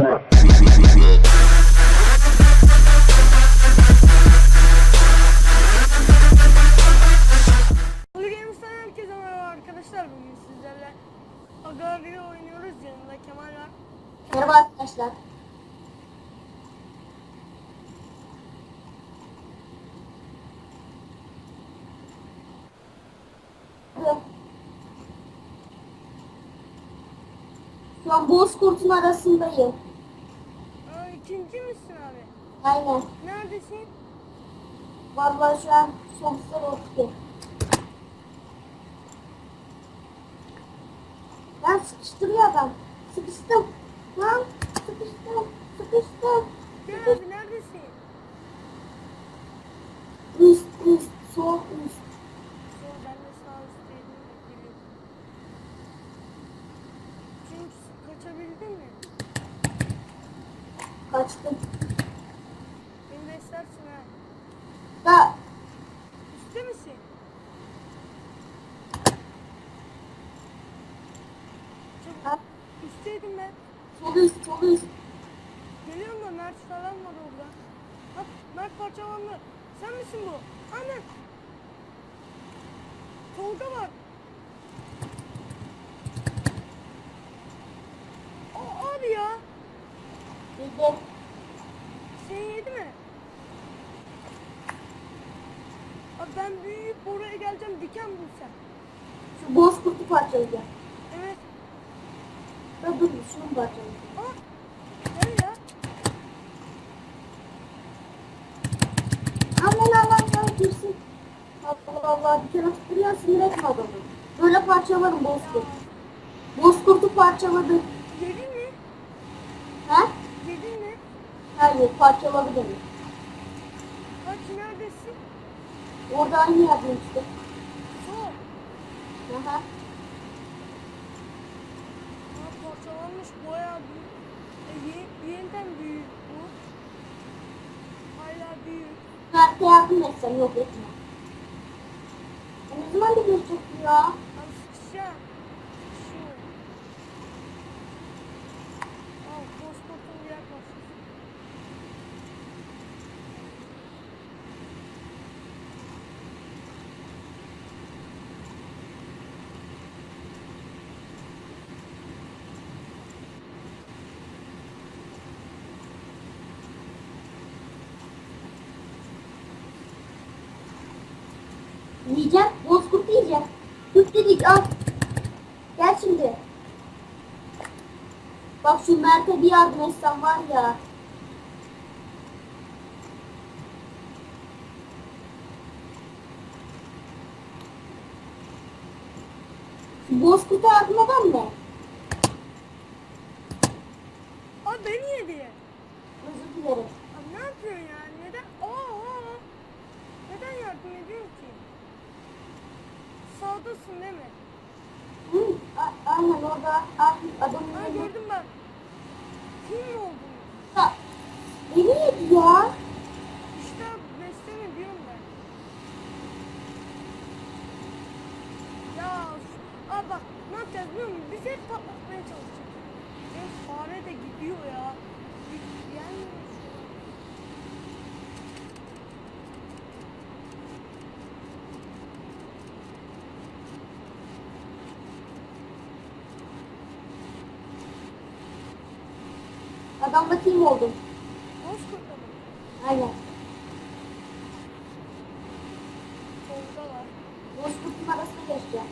Hadi Games'ten herkese merhaba arkadaşlar. Bugün sizlerle Agario oynuyoruz. Yanında Kemal var. Merhaba arkadaşlar. Şu an Bozkurt'un arasındayım. İkinci misin abi? Aynen. Neredesin? Vallahi şu an sonuçlar ortaya. Ben sıkıştım ya adam. Sıkıştım. Lan sıkıştım. Sıkıştım. Gel abi neredesin? Üst üst sol üst. Sol ben de sağ üstteydim. Geliyorum. Çünkü kaçabildin mi? Kaçtım. Beni beslersin ha. Da Üstte misin? Ha, Üstteydim ben. sol üst sol üst. Geliyorum da Mert falan var orada. Bak Mert parçalandı. Sen misin bu? Anne. Tolga var. O abi ya. Bir de Seni yedi mi? Abi ben büyüyüp oraya geleceğim diken bulsam. Şu Bozkurt'u parçalayacağım. Evet. Da dur şunu parçalayacağım. Aman Allah ya girsin. Allah Allah bir kere tutturuyor sinir etme adamı. Böyle parçalarım Bozkurt. Bozkurt'u parçaladı. Yedin mi? He? Yedin mi? Hayır parçaladı beni. Kaç neredesin? Orada aynı yerdeyim işte. Aha. Ha parçalanmış bayağı büyük. E, ye- yeniden büyük bu. Hala büyük. Yardım etsem yok etme. Ne zaman da görecek bu ya? Abi sıkışacağım. Sıkışıyor. Al postmortem diğer parçası. Yiyeceğim. Bozkurt dedik al. Gel şimdi. Bak şu Mert'e bir yardım etsem var ya. Bozkurt'a yardım eden mi? Abi beni yedi. Özür dilerim. Abi ne yapıyorsun ya? Neden? Aa, Neden yardım ediyorsun ki? Sağdasın değil mi? Hı, aynen orada adamın Ha gördüm ben. Kim mi oldun? Ya, Beni yedi ya. İşte besleme diyorum ben. Ya abi bak ne yapacağız biliyor musun? Biz hep patlatmaya çalışacağız. Ya fare de gidiyor ya. Bir- Gelmiyor şu an. Adamla kim oldum? Boş kurtladı. Aynen. Solda var. Bozkurt'un arasına geçeceğim.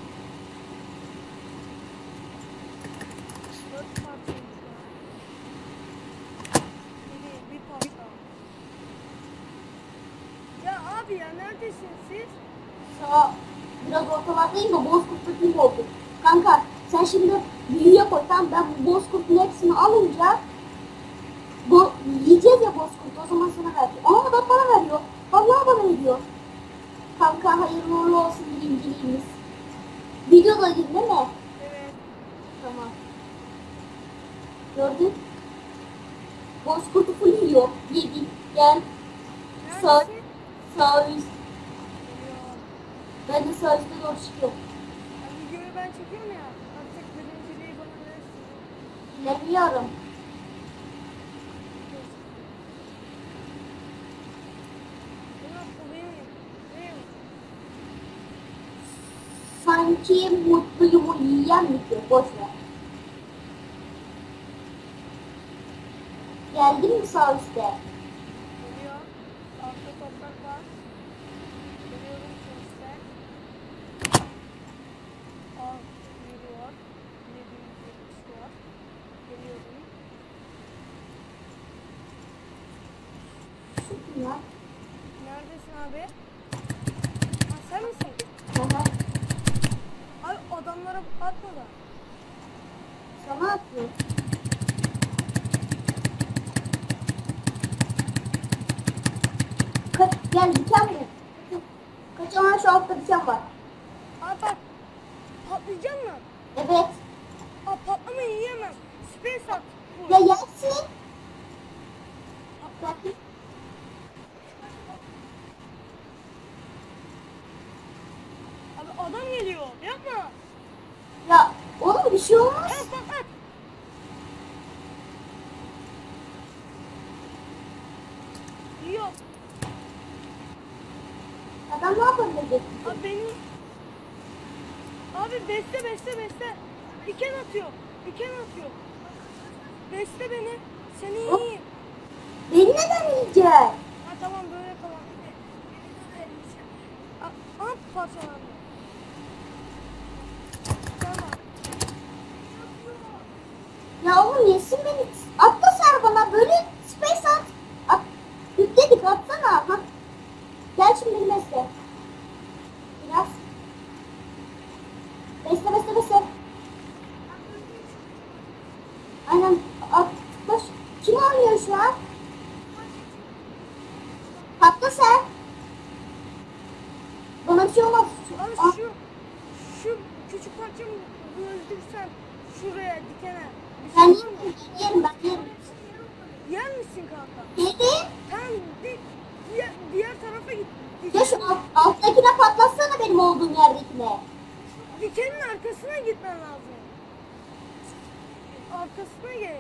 Dört parçaymış ya. Biri bir parça. Ya abi ya neredesin siz? Sağ biraz ortalardayım da Bozkurt'ta kim oldum? Kanka sen şimdi büyüye koy tamam ben bu Bozkurt'un hepsini alınca bu yiyeceğiz ya Bozkurt'u o zaman sana vereceğim. Ama da bana veriyor. Vallahi bana veriyor. Kanka hayırlı uğurlu olsun birinciliğimiz. Videodayım değil mi? Evet. Tamam. Gördün? Bozkurt'u full yiyor. Yedi. Gel. Sağ, Neredesin? sağ üst. Geliyor. Ben de sağ üstte doğru çıkıyorum. Ya videoyu ben çekiyorum ya. Artık birinciliği bana verirsin. Ne biliyorum. kim mutluyu yiyen mi ki? Boş ver. Geldin mi sağ üstte? Geliyor. Var. Görüyorum kimse. Alt Neredesin abi? Ha, sen misin? Aha atma da. Sana atıyor. Kaç, gel diken mi? Kaç ama şu altta diken var. Abi bak. Patlayacak mı? Evet. Aa patlamayı yiyemem. Space at. Ya yersin. Bak. Abi adam geliyor. Yapma. Ya oğlum bir şey olmaz. Yok. Adam ne yapabilecek? Abi beni... Abi besle besle besle. Diken atıyor. Diken atıyor. Besle beni. Seni Hop. yiyeyim. Beni neden yiyecek? Ha tamam böyle kalan. Aa, At parçalandı. Tamam. Ya oğlum yesin beni. Atla sen bana böyle space at. At. Yükledik atsana. Ha. Gel şimdi beni besle. Biraz. Besle besle besle. Aynen. At. Baş. Kim oynuyor şu an? Atla sen. Olmaz. Abi Aa, şu şu küçük parçamı öldürsen şuraya dikene. Bir Ben şey olur mu? yerim ben yerim. Yer misin kanka? Yedim. Sen di, diğer, diğer tarafa git. Ya şu alt, alttakine patlatsana benim olduğum yerdekine. Dikenin arkasına gitmen lazım. Arkasına gel.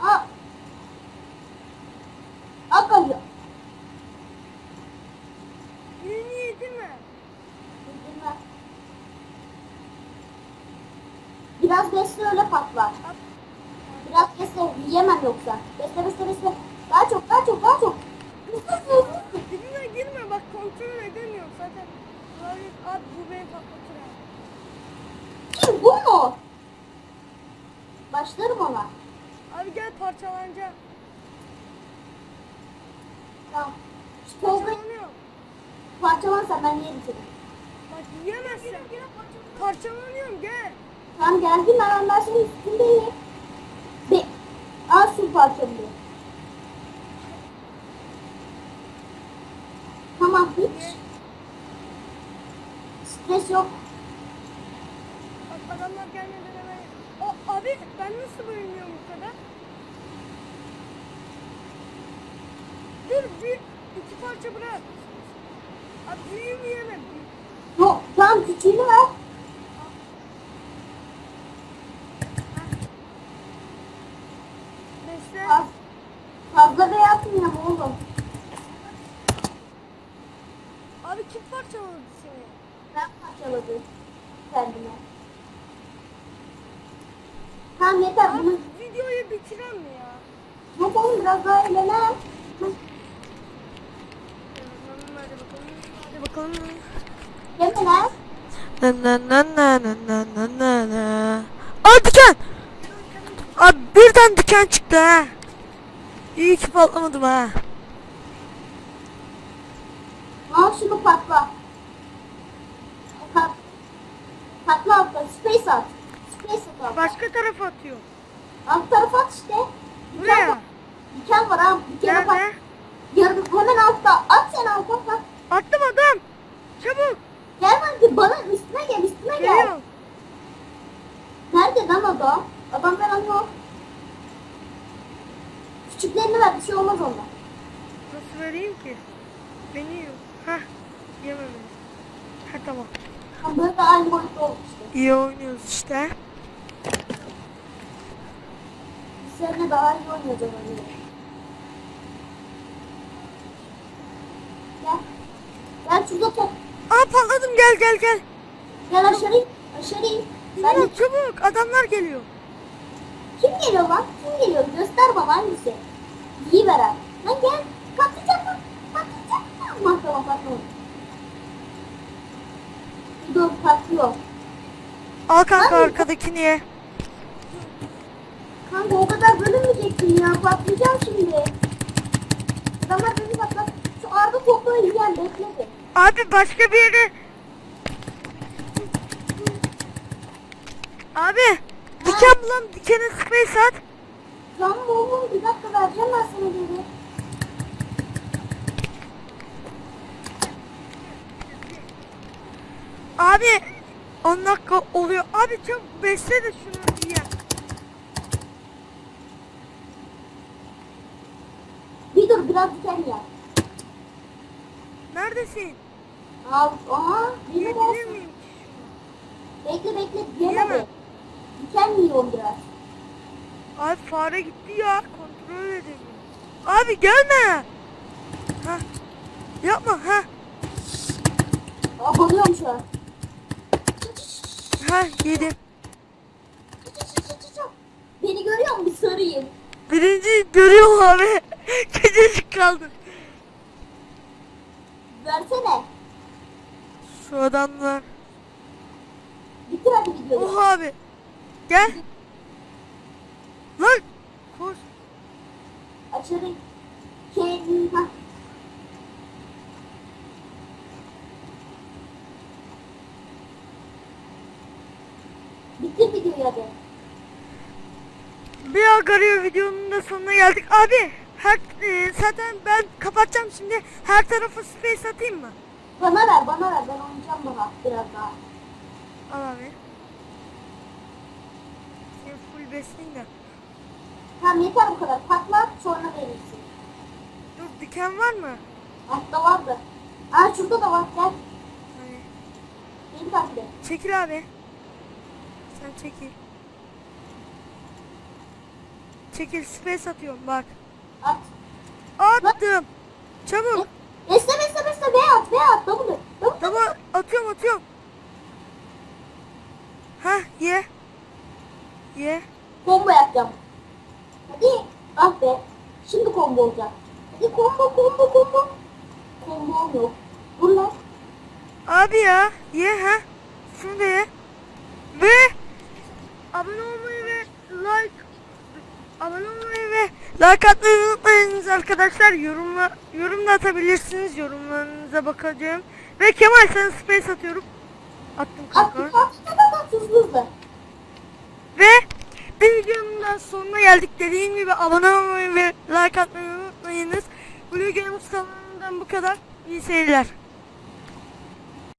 Aa. Al kalıyor. Birini yedin mi? Biraz besle öyle patlar. At. Biraz besle yiyemem yoksa. Besle besle besle. Daha çok daha çok daha çok. Dibine girme bak kontrol edemiyorum zaten. Abi, abi bu beni patlatır ha. Kim bu mu? Başlarım ona. Abi gel parçalanacak. Tamam. Tolga Parçalanıyor. parçalansa ben yerim seni. Bak yiyemezsin. Parçalanıyorum gel. Tamam geldim ben senin üstündeyim. Be Al şu parçamı. Tamam hiç. Stres yok. Adamlar gelmeden hemen. O, abi ben nasıl bölünüyorum bu kadar? Dur bir iki parça bırak. Abi büyüğümü yemem. Yok tamam küçüğünü ver. yine oğlum. Abi kim parçaladı seni? Ben parçaladım kendime. Tamam yeter Abi, bunu. Videoyu bitirelim mi ya? Yok oğlum biraz daha eğlenelim. Hadi bakalım. Yemin et. Na na na na na na na na. Aa diken. Abi birden diken çıktı ha. İyi ki patlamadım ha. Al şunu patla. Pat, patla atla. Space at. Space at atla. Başka tarafa atıyor. Alt tarafa at işte. Diken Buraya. var. Diken var ha. Dikene bak. Nerede? Yarın hemen altta. At sen alta. Bak. Attım adam. Çabuk. Gel bak bana üstüne gel üstüne gel. Geliyorum. Nerede lan adam? Adam ben yok. Küçüklerini ver bir şey olmaz ondan. Nasıl vereyim ki? Beni yiyor. Hah. Yeme beni. Ha tamam. Ama böyle aynı boyutta oldu işte. İyi oynuyoruz işte. Biz seninle daha iyi oynayacağız öyle. Gel. Gel şurada top. Aa patladım gel gel gel. Gel aşağı in. Aşağı in. De- çabuk adamlar geliyor. Kim geliyor lan? Kim geliyor? Göster bana hangisi. İyi veren. Lan gel. Patlayacak mı? Patlayacak mı? Aman tamam patlıyor. Dur patlıyor. Al kanka Abi. arkadaki niye? Kanka o kadar bölünmeyecektin ya. Patlayacağım şimdi. Adamlar beni patlat. Şu arda toprağı yiyen bekle bir. Abi başka bir yere. Abi diken bulan dikene space at. Can mı oğlum? Bir dakika vereceğim ben sana geri. Abi 10 dakika oluyor. Abi çabuk besle de şunu diye. Bir dur biraz diken ya. Neredesin? Al. Aha. Beni Yiyebilir de. miyim? Bekle bekle. Yeme. Yeme. Diken yiyorum biraz. Abi fare gitti ya. Kontrol edemiyorum. Abi gelme. Ha. Yapma ha. Abanıyorum şu an. Ha yedim. Beni görüyor musun? Sarıyım. Birinci görüyorum abi. Küçücük kaldı. Versene. Şu adamlar. Bitir hadi videoyu. Oha abi. Gel. Lan. Koş. Açarım. Kendin. Ha. Bitir videoyu hadi. Bir Agario videonun da sonuna geldik. Abi her, e, zaten ben kapatacağım şimdi. Her tarafı space atayım mı? Bana ver bana ver. Ben oynayacağım daha biraz daha. Al abi. Seni full besleyeyim de. Tamam yeter bu kadar. Patlat sonra verirsin. Dur diken var mı? Altta vardı. Aa şurada da var. Gel. Hani, Beni takip et. çekil abi. Sen çekil. Çekil space atıyorum bak. At. Attım. Çabuk. Besle besle besle. B at. B at. Double. Double. Tamam atıyorum atıyorum. Hah ye. Ye. Combo yapacağım. Ah be. Şimdi combo olacak. Hadi combo combo combo. Combo yok. Dur lan. Abi ya ye ha. Da ye. Ve abone olmayı ve like abone olmayı ve like atmayı unutmayınız arkadaşlar. Yorumla yorum da atabilirsiniz. Yorumlarınıza bakacağım. Ve Kemal sana space atıyorum. Attım At kanka. at at at at hızlı hızlı. Bir sonuna geldik. Dediğim gibi abone olmayı ve like atmayı unutmayınız. Blue Games kanalından bu kadar. İyi seyirler.